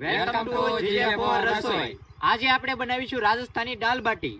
Welcome to four રસોઈ આજે આપણે બનાવીશું રાજસ્થાની દાલ બાટી.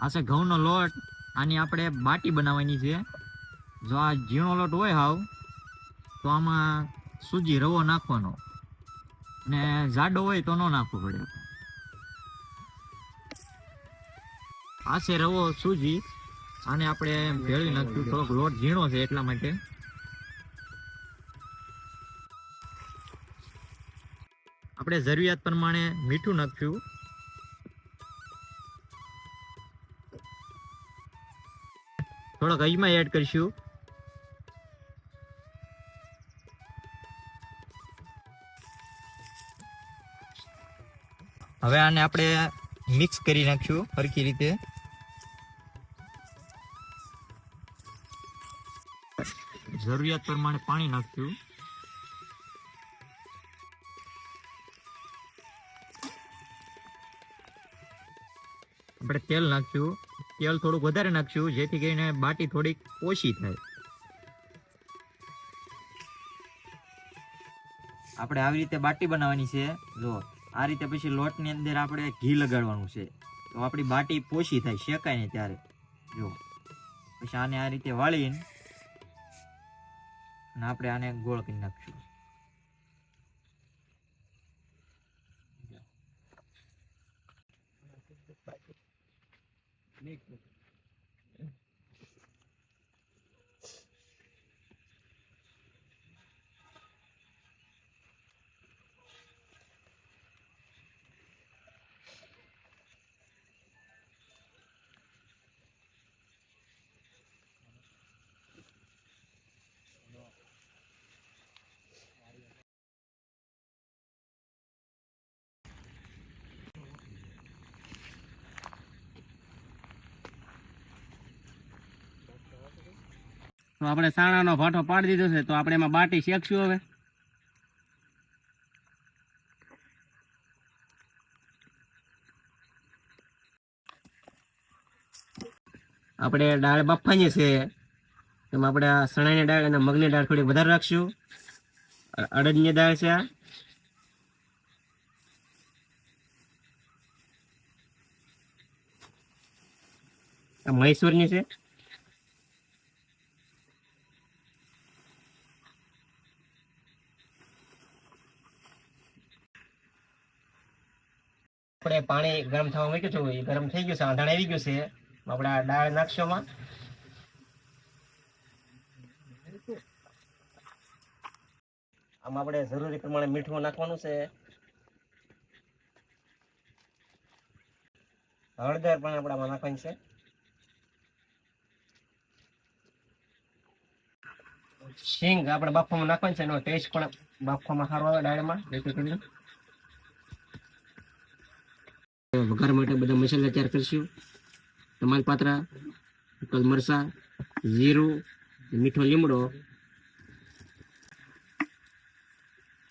આ છે ઘઉંનો લોટ. આની આપણે બાટી બનાવવાની છે. જો આ ઝીણો લોટ હોય હાવ, તો આમાં સૂજી રવો નાખવાનો. ને જાડો હોય તો ન નાખવો પડે. આ રવો સૂજી. આને આપણે ભેળવી નાખ્યું થોડોક લોટ ઝીણો છે એટલા માટે. આપણે જરૂરિયાત પ્રમાણે મીઠું નાખ્યું થોડોક અજમા એડ કરીશું. હવે આને આપણે મિક્સ કરી નાખશું સરખી રીતે. જરૂરિયાત પ્રમાણે પાણી નાખ્યું આપણે તેલ નાખ્યું તેલ થોડુંક વધારે નાખશું, જેથી કરીને બાટી થોડીક ઓછી થાય. આપણે આવી રીતે બાટી બનાવવાની છે. જો, આ રીતે પછી લોટની અંદર આપણે ઘી લગાડવાનું છે. તો આપણી બાટી પોષી થાય, શેકાય ને ત્યારે. જો, પછી આને આ રીતે વાળીને અને આપણે આને ગોળ કરી નાખશું. make the તો આપણે સાણાનો ભાટો પાડી દીધો છે, તો આપણે એમાં બાટી શેકશું હવે. આપણે દાળ બાફવાની છે, એમાં આપણે આ સણાની દાળ અને મગની દાળ થોડી વધારે રાખશું. અડદની દાળ છે આ મૈસૂરની છે. આપણે પાણી ગરમ થવા મૂક્યું હતું, એ ગરમ થઈ ગયું છે, આંધણ આવી ગયું છે, આપણા દાળ નાખશો માં આમાં આપણે જરૂરી પ્રમાણે મીઠું નાખવાનું છે. હળદર પણ આપણે નાખવાની છે. શીંગ આપણે બાફવામાં નાખવાની છે, એનો ટેસ્ટ પણ બાફવામાં સારો આવે કરીને વઘાર માટે બધા મસાલા તૈયાર કરશું. તમાલપાત્રા તલ મરસા જીરું, મીઠો લીમડો,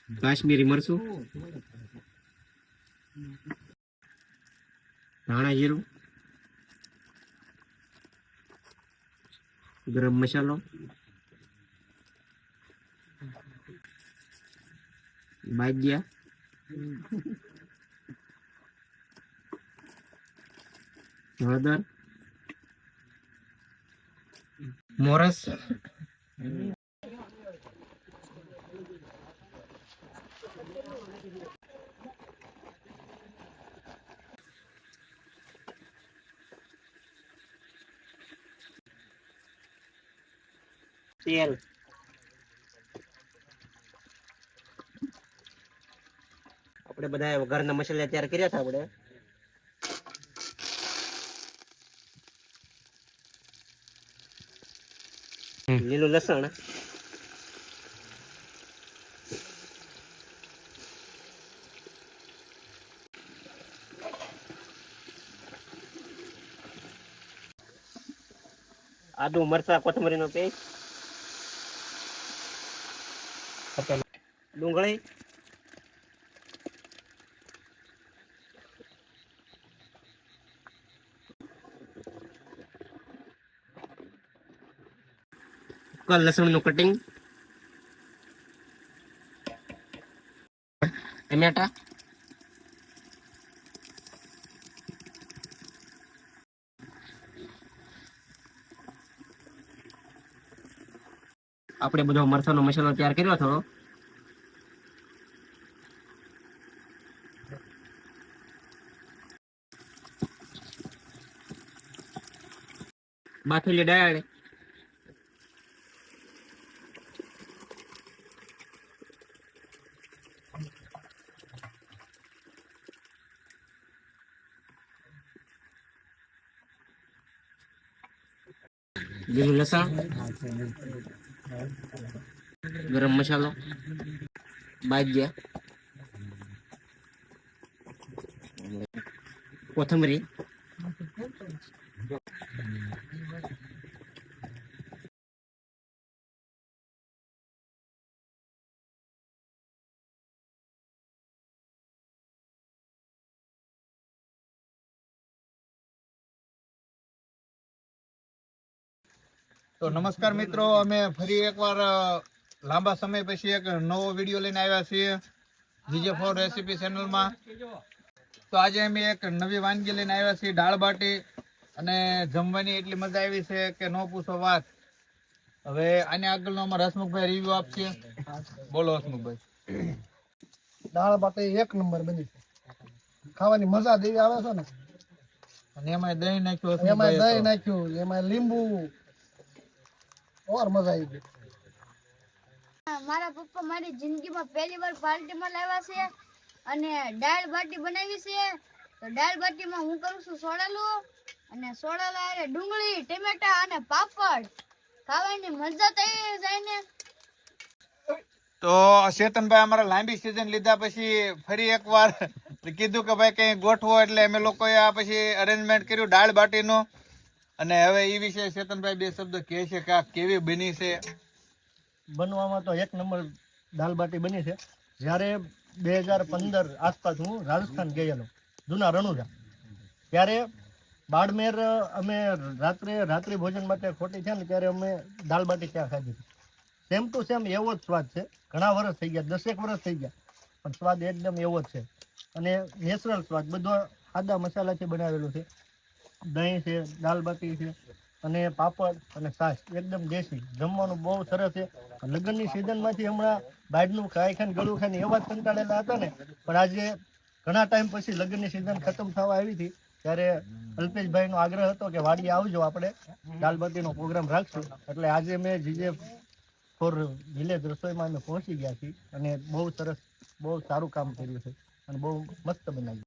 કાશ્મીરી મરચું, ધાણા જીરું, ગરમ મસાલો, બાજિયા હળદર મોરસ તેલ આપણે બધા ઘરના મસાલા તૈયાર કર્યા હતા આપણે. લીલું લસણ. આદુ મરચા કોથમરીનો પેસ્ટ. ડુંગળી. લસણનું કટિંગ ટમેટા આપણે બધો મરચાનો મસાલો તૈયાર કર્યો થોડો બાફેલી દાળ લીલું લસણ ગરમ મસાલો બાજ્યા કોથમરી તો નમસ્કાર મિત્રો અમે ફરી એકવાર લાંબા સમય પછી એક નવો વીડિયો લઈને આવ્યા છીએ જીજે ફોર રેસીપી ચેનલમાં. તો આજે અમે એક નવી વાનગી લઈને આવ્યા છીએ દાળ બાટી. અને જમવાની એટલી મજા આવી છે કે ન પૂછો વાત. હવે આને આગળનો અમારા હસમુખભાઈ રિવ્યુ આપશે. બોલો હસમુખભાઈ. દાળ બાટી એક નંબર બની છે. ખાવાની મજા દેવી આવે છે ને. અને એમાં દહીં નાખ્યું એમાં દહીં નાખ્યું એમાં લીંબુ ઓર મજા આવી ગઈ. મારા પપ્પા મારી જિંદગીમાં પહેલી વાર પાર્ટીમાં લાવ્યા છે અને દાળ બાટી બનાવી છે. તો દાળ બાટીમાં હું કરું છું સોડાલું અને સોડાલા હારે ડુંગળી ટમેટા અને પાપડ. ખાવાની મજા થઈ જાય ને. તો ચેતનભાઈ અમારા લાંબી સિઝન લીધા પછી ફરી એકવાર કીધું કે ભાઈ કંઈ ગોઠવો એટલે અમે લોકોએ આ પછી અરેન્જમેન્ટ કર્યું દાળ બાટીનું. અને હવે એ વિશે ચેતનભાઈ બે શબ્દ કહે છે કે આ કેવી બની છે? બનવામાં તો એક નંબર દાલ બાટી બની છે. જ્યારે બે હજાર પંદર આસપાસ હું રાજસ્થાન ગયેલો, જૂના રણુજા, ત્યારે બાડમેર અમે રાત્રે રાત્રિ ભોજન માટે ખોટી છે ને ત્યારે અમે દાલ બાટી ત્યાં ખાધી સેમ ટુ સેમ એવો જ સ્વાદ છે. ઘણા વર્ષ થઈ ગયા, દસેક વર્ષ થઈ ગયા, પણ સ્વાદ એકદમ એવો જ છે. અને નેચરલ સ્વાદ, બધો આદા મસાલાથી બનાવેલું છે. દહીં છે દાલ બાટી છે, અને પાપડ અને છાશ, એકદમ દેશી. જમવાનું બહુ સરસ છે. લગ્નની સિઝનમાંથી હમણાં બહારનું ખાઈ ખાઈને, ગળું ખાઈને એવા કંટાળેલા હતા ને. પણ આજે ઘણા ટાઈમ પછી લગ્નની સિઝન ખતમ થવા આવી હતી. ત્યારે અલ્પેશભાઈનો આગ્રહ હતો કે વાડી આવજો આપણે. દાલબાટીનો પ્રોગ્રામ રાખશું. એટલે આજે મેં જીજે ફોર વિલેજ રસોઈમાં અમે પહોંચી ગયા છીએ. અને બહુ સરસ, બહુ સારું કામ કર્યું છે. અને બહુ મસ્ત બનાવ્યું.